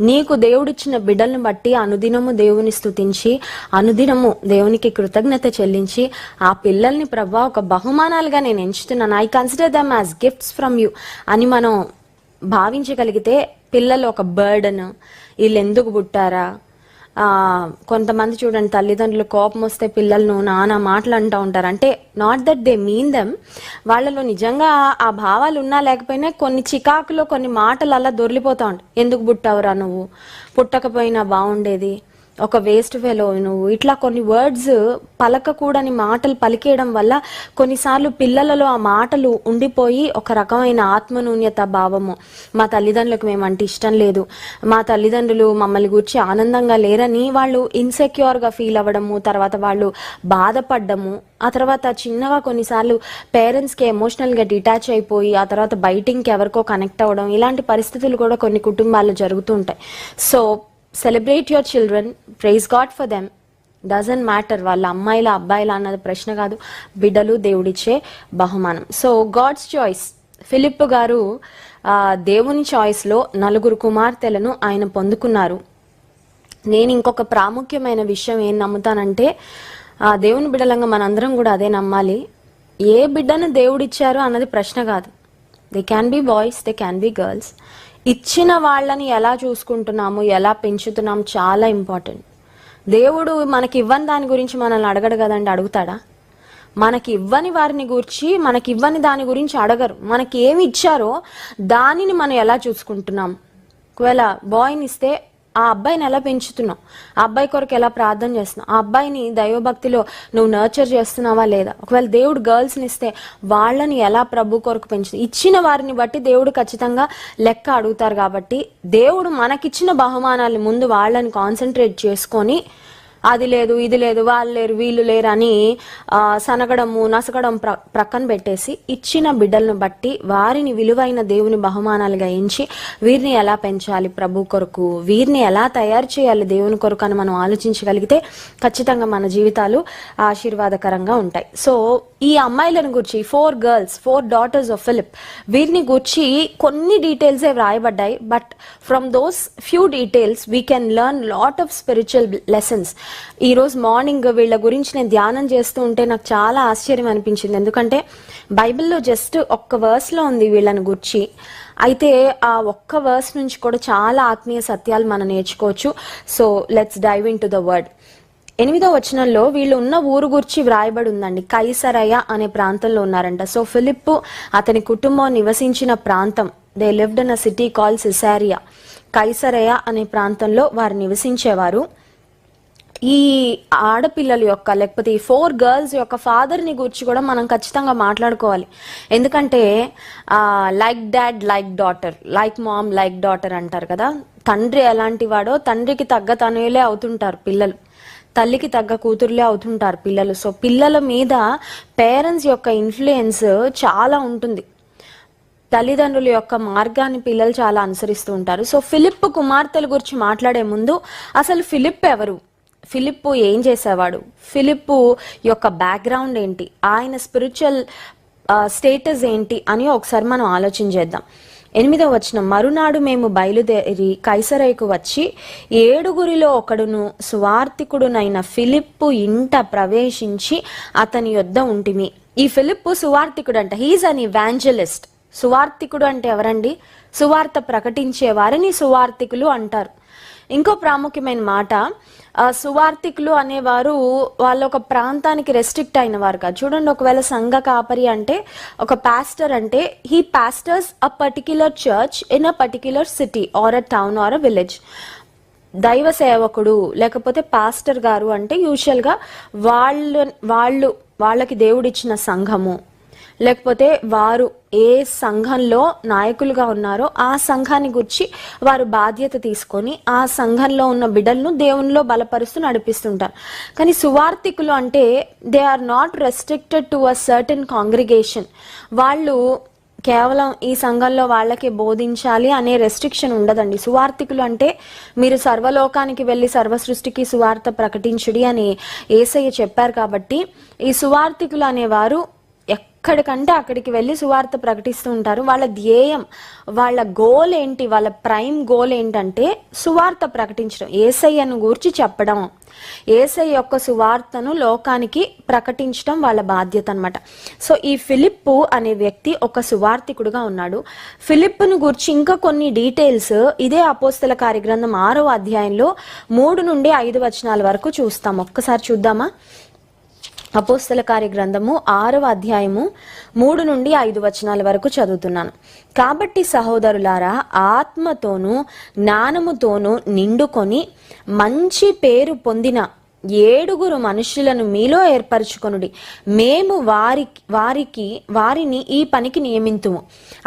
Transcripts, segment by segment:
నీకు దేవుడిచ్చిన బిడ్డలను బట్టి అనుదినము దేవుని స్థుతించి అనుదినము దేవునికి కృతజ్ఞత చెల్లించి ఆ పిల్లల్ని ప్రభా ఒక బహుమానాలుగా నేను ఎంచుతున్నాను. I consider them as gifts from you అని మనం భావించగలిగితే పిల్లలు ఒక బర్డన్ వీళ్ళు ఎందుకు పుట్టారా? కొంతమంది చూడండి తల్లిదండ్రులు కోపం వస్తే పిల్లలను నానా మాటలు అంటూ ఉంటారు. అంటే not that they mean them వాళ్ళలో నిజంగా ఆ భావాలు ఉన్నా లేకపోయినా కొన్ని చికాకులో కొన్ని మాటలు అలా దొరికిపోతా ఉంటాయి. ఎందుకు పుట్టావురా నువ్వు? పుట్టకపోయినా బాగుండేది. ఒక వేస్ట్ వేలో నువ్వు. ఇట్లా కొన్ని వర్డ్స్ పలకకూడని మాటలు పలికేయడం వల్ల కొన్నిసార్లు పిల్లలలో ఆ మాటలు ఉండిపోయి ఒక రకమైన ఆత్మనూన్యత భావము. మా తల్లిదండ్రులకు మేమంటే ఇష్టం లేదు. మా తల్లిదండ్రులు మమ్మల్ని గురించి ఆనందంగా లేరని వాళ్ళు ఇన్సెక్యూర్గా ఫీల్ అవ్వడము తర్వాత వాళ్ళు బాధపడ్డము ఆ తర్వాత చిన్నగా కొన్నిసార్లు పేరెంట్స్కి ఎమోషనల్గా డిటాచ్ అయిపోయి ఆ తర్వాత బయటికి ఎవరికో కనెక్ట్ అవ్వడం ఇలాంటి పరిస్థితులు కూడా కొన్ని కుటుంబాల్లో జరుగుతూ ఉంటాయి. So celebrate your children praise God for them doesn't matter వాళ్ళ అమ్మాయిల అబ్బాయిల అన్నది ప్రశ్న కాదు. బిడ్డలు దేవుడిచ్చే బహుమానం. సో గాడ్స్ చాయిస్ ఫిలిప్ గారు దేవుని చాయిస్లో నలుగురు కుమార్తెలను ఆయన పొందుకున్నారు. నేను ఇంకొక ప్రాముఖ్యమైన విషయం ఏం నమ్ముతానంటే ఆ దేవుని బిడ్డలంగా మనందరం కూడా అదే నమ్మాలి. ఏ బిడ్డను దేవుడిచ్చారు అన్నది ప్రశ్న కాదు. They can be boys they can be girls ఇచ్చిన వాళ్ళని ఎలా చూసుకుంటున్నాము ఎలా పెంచుతున్నాం చాలా ఇంపార్టెంట్. దేవుడు మనకి ఇవ్వని దాని గురించి మనల్ని అడగడు కదండి అడుగుతాడా? మనకి ఇవ్వని వారిని గురించి మనకి ఇవ్వని దాని గురించి అడగరు. మనకి ఏమి ఇచ్చారో దానిని మనం ఎలా చూసుకుంటున్నాం? ఒకవేళ బాయ్ని ఇస్తే ఆ అబ్బాయిని ఎలా పెంచుతున్నావు? ఆ అబ్బాయి కొరకు ఎలా ప్రార్థన చేస్తున్నావు? ఆ అబ్బాయిని దైవభక్తిలో నువ్వు నర్చర్ చేస్తున్నావా లేదా? ఒకవేళ దేవుడు గర్ల్స్ని ఇస్తే వాళ్ళని ఎలా ప్రభు కొరకు పెంచు? ఇచ్చిన వారిని బట్టి దేవుడు ఖచ్చితంగా లెక్క అడుగుతారు కాబట్టి దేవుడు మనకిచ్చిన బహుమానాలు ముందు వాళ్ళని కాన్సన్ట్రేట్ చేసుకొని అది లేదు ఇది లేదు వాళ్ళు లేరు వీళ్ళు లేరు అని సనగడము నసగడం ప్ర ప్రక్కన పెట్టేసి ఇచ్చిన బిడ్డలను బట్టి వారిని విలువైన దేవుని బహుమానాలుగా ఎంచి వీరిని ఎలా పెంచాలి ప్రభు కొరకు? వీరిని ఎలా తయారు చేయాలి దేవుని కొరకు అని మనం ఆలోచించగలిగితే ఖచ్చితంగా మన జీవితాలు ఆశీర్వాదకరంగా ఉంటాయి. సో ఈ అమ్మాయిలను గురించి four girls four daughters of Philip వీరిని గురించి కొన్ని డీటెయిల్సే వ్రాయబడ్డాయి but from those few details we can learn lot of spiritual lessons ఈరోజు మార్నింగ్ వీళ్ళ గురించి నేను ధ్యానం చేస్తూ ఉంటే నాకు చాలా ఆశ్చర్యం అనిపించింది. ఎందుకంటే బైబిల్లో జస్ట్ ఒక్క వర్స్లో ఉంది వీళ్ళని గుర్చి. అయితే ఆ ఒక్క వర్స్ నుంచి కూడా చాలా ఆత్మీయ సత్యాలు మనం నేర్చుకోవచ్చు. So let's dive into the word ఎనిమిదో వచనంలో వీళ్ళు ఉన్న ఊరు గురించి వ్రాయబడి ఉందండి. కైసరయ అనే ప్రాంతంలో ఉన్నారంట. సో ఫిలిప్ అతని కుటుంబం నివసించిన ప్రాంతం. They lived in a city call Caesarea కైసరయ అనే ప్రాంతంలో వారు నివసించేవారు. ఈ ఆడపిల్లల యొక్క లేకపోతే ఈ ఫోర్ గర్ల్స్ యొక్క ఫాదర్ని గురించి కూడా మనం ఖచ్చితంగా మాట్లాడుకోవాలి. ఎందుకంటే like dad like daughter like mom like daughter అంటారు కదా. తండ్రి ఎలాంటి వాడో తండ్రికి తగ్గ తనులే అవుతుంటారు పిల్లలు. తల్లికి తగ్గ కూతురులే అవుతుంటారు పిల్లలు. సో పిల్లల మీద పేరెంట్స్ యొక్క ఇన్ఫ్లుయెన్స్ చాలా ఉంటుంది. తల్లిదండ్రుల యొక్క మార్గాన్ని పిల్లలు చాలా అనుసరిస్తూ ఉంటారు. సో ఫిలిప్ కుమార్తెల గురించి మాట్లాడే ముందు అసలు ఫిలిప్ ఎవరు? ఫిలిప్ ఏం చేసేవాడు? ఫిలిప్ యొక్క బ్యాక్గ్రౌండ్ ఏంటి? ఆయన స్పిరిచువల్ స్టేటస్ ఏంటి అని ఒకసారి మనం ఆలోచన చేద్దాం. ఎనిమిదవ వచనం మరునాడు మేము బయలుదేరి కైసరైకు వచ్చి ఏడుగురిలో ఒకడును సువార్థికుడునైన ఫిలిప్పు ఇంట ప్రవేశించి అతని యొద్ద ఉంటిమి. ఈ ఫిలిప్పు సువార్థికుడు అంట హీజ్ అన్ ఇవాంజలిస్ట్ సువార్థికుడు అంటే ఎవరండి? సువార్త ప్రకటించే వారిని అంటారు. ఇంకో ప్రాముఖ్యమైన మాట సువార్థికులు అనేవారు వాళ్ళ ఒక ప్రాంతానికి రెస్ట్రిక్ట్ అయిన వారు కాదు. చూడండి ఒకవేళ సంఘ కాపరి అంటే ఒక పాస్టర్ అంటే he pastors a particular church in a particular city or a town or a village దైవ సేవకుడు లేకపోతే పాస్టర్ గారు అంటే యూజువల్గా వాళ్ళు వాళ్ళు వాళ్ళకి దేవుడిచ్చిన సంఘము. లేకపోతే వారు ఏ సంఘంలో నాయకులుగా ఉన్నారో ఆ సంఘాన్ని గురించి వారు బాధ్యత తీసుకొని ఆ సంఘంలో ఉన్న బిడ్డలను దేవునిలో బలపరుస్తూ నడిపిస్తుంటారు. కానీ సువార్థికులు అంటే they are not restricted to a certain congregation వాళ్ళు కేవలం ఈ సంఘంలో వాళ్ళకి బోధించాలి అనే రెస్ట్రిక్షన్ ఉండదండి. సువార్థికులు అంటే మీరు సర్వలోకానికి వెళ్ళి సర్వ సృష్టికి సువార్త ప్రకటించుడి అని ఏసయ్య చెప్పారు కాబట్టి ఈ సువార్థికులు అనేవారు ఎక్కడికంటే అక్కడికి వెళ్ళి సువార్త ప్రకటిస్తూ ఉంటారు. వాళ్ళ ధ్యేయం వాళ్ళ గోల్ ఏంటి వాళ్ళ ప్రైమ్ గోల్ ఏంటంటే సువార్త ప్రకటించడం ఏసయ్యను గూర్చి చెప్పడం. ఏసై యొక్క సువార్తను లోకానికి ప్రకటించడం వాళ్ళ బాధ్యత అనమాట సో ఈ ఫిలిప్పు అనే వ్యక్తి ఒక సువార్థికుడుగా ఉన్నాడు. ఫిలిప్పును గురించి ఇంకా కొన్ని డీటెయిల్స్ ఇదే అపోస్తల కార్యగ్రంథం ఆరో అధ్యాయంలో మూడు నుండి ఐదు వచనాల వరకు చూస్తాం. ఒక్కసారి చూద్దామా? అపోస్తల కార్య గ్రంథము ఆరవ అధ్యాయము మూడు నుండి ఐదు వచనాల వరకు చదువుతున్నాను. కాబట్టి సహోదరులారా ఆత్మతోనూ జ్ఞానముతోనూ నిండుకొని మంచి పేరు పొందిన ఏడుగురు మనుషులను మీలో ఏర్పరచుకొనుడి. మేము వారి వారికి వారిని ఈ పనికి నియమింతుము.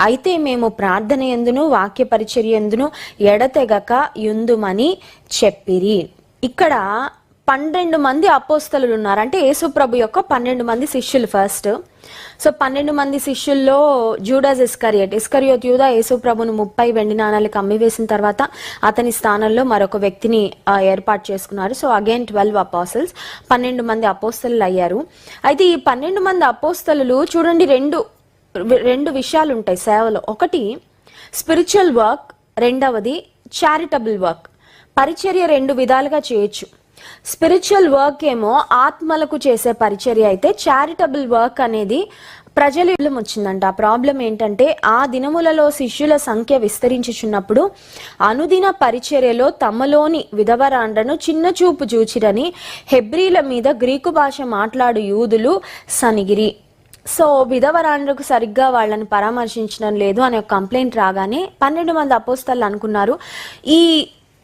అయితే మేము ప్రార్థన ఎందును వాక్య పరిచర్య ఎందును ఎడతెగక యుందుమని చెప్పిరి. ఇక్కడ పన్నెండు మంది అపోస్తలు ఉన్నారు అంటే యేసుప్రభు యొక్క పన్నెండు మంది శిష్యులు ఫస్ట్. సో పన్నెండు మంది శిష్యుల్లో జూడాస్ ఇస్కరియట్. ఇస్కరియోత్ యూదా యేసుప్రభును ముప్పై వెండి నాణాలకు అమ్మివేసిన తర్వాత అతని స్థానంలో మరొక వ్యక్తిని ఏర్పాటు చేసుకున్నారు. సో అగైన్ ట్వెల్వ్ అపోసల్స్ పన్నెండు మంది అపోస్తలు అయ్యారు. అయితే ఈ పన్నెండు మంది అపోస్తలు చూడండి రెండు రెండు విషయాలు ఉంటాయి సేవలో. ఒకటి స్పిరిచువల్ వర్క్. రెండవది చారిటబుల్ వర్క్. పరిచర్య రెండు విధాలుగా చేయొచ్చు. స్పిరిచువల్ వర్క్ ఏమో ఆత్మలకు చేసే పరిచర్య అయితే చారిటబుల్ వర్క్ అనేది ప్రజలు ఇల్లం వచ్చిందంట ఆ ప్రాబ్లం ఏంటంటే ఆ దినములలో శిష్యుల సంఖ్య విస్తరించుచున్నప్పుడు అనుదిన పరిచర్యలో తమలోని విధవరాండ్రను చిన్న చూపు చూచిరని హెబ్రీల మీద గ్రీకు భాష మాట్లాడు యూదులు సనిగిరి. సో విధవరాండ్రకు సరిగ్గా వాళ్ళని పరామర్శించడం లేదు అనే ఒక కంప్లైంట్ రాగానే పన్నెండు మంది అపోస్తలు అనుకున్నారు. ఈ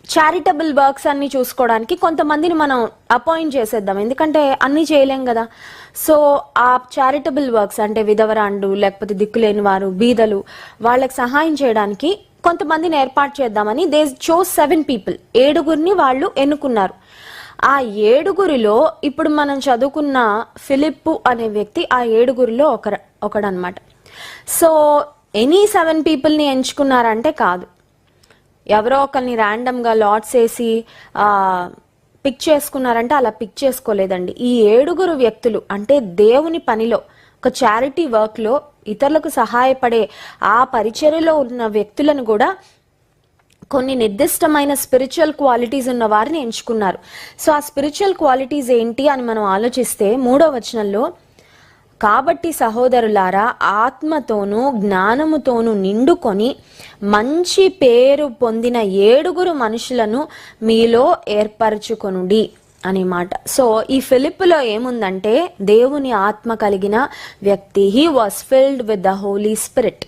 చారిటబుల్ వర్క్స్ అన్ని చూసుకోవడానికి కొంతమందిని మనం అపాయింట్ చేసేద్దాం. ఎందుకంటే అన్ని చేయలేం కదా. సో ఆ చారిటబుల్ వర్క్స్ అంటే విధవరాండు లేకపోతే దిక్కులేని వారు బీదలు వాళ్ళకి సహాయం చేయడానికి కొంతమందిని ఏర్పాటు చేద్దామని దే చో సెవెన్ పీపుల్ ఏడుగురిని వాళ్ళు ఎన్నుకున్నారు. ఆ ఏడుగురిలో ఇప్పుడు మనం చదువుకున్న ఫిలిప్పు అనే వ్యక్తి ఆ ఏడుగురిలో ఒకరు ఒకడనమాట. సో ఎనీ సెవెన్ పీపుల్ని ఎంచుకున్నారంటే కాదు. ఎవరో ఒకరిని ర్యాండమ్గా లాట్స్ వేసి పిక్ చేసుకున్నారంటే అలా పిక్ చేసుకోలేదండి. ఈ ఏడుగురు వ్యక్తులు అంటే దేవుని పనిలో ఒక చారిటీ వర్క్లో ఇతరులకు సహాయపడే ఆ పరిచర్యలో ఉన్న వ్యక్తులను కూడా కొన్ని నిర్దిష్టమైన స్పిరిచువల్ క్వాలిటీస్ ఉన్న వారిని ఎంచుకున్నారు. సో ఆ స్పిరిచువల్ క్వాలిటీస్ ఏంటి అని మనం ఆలోచిస్తే మూడో వచనంలో కాబట్టి సహోదరులారా ఆత్మతోనూ జ్ఞానముతోనూ నిండుకొని మంచి పేరు పొందిన ఏడుగురు మనుషులను మీలో ఏర్పరచుకొనుడి అనే మాట. సో ఈ ఫిలిప్లో ఏముందంటే దేవుని ఆత్మ కలిగిన వ్యక్తి he was filled with the Holy Spirit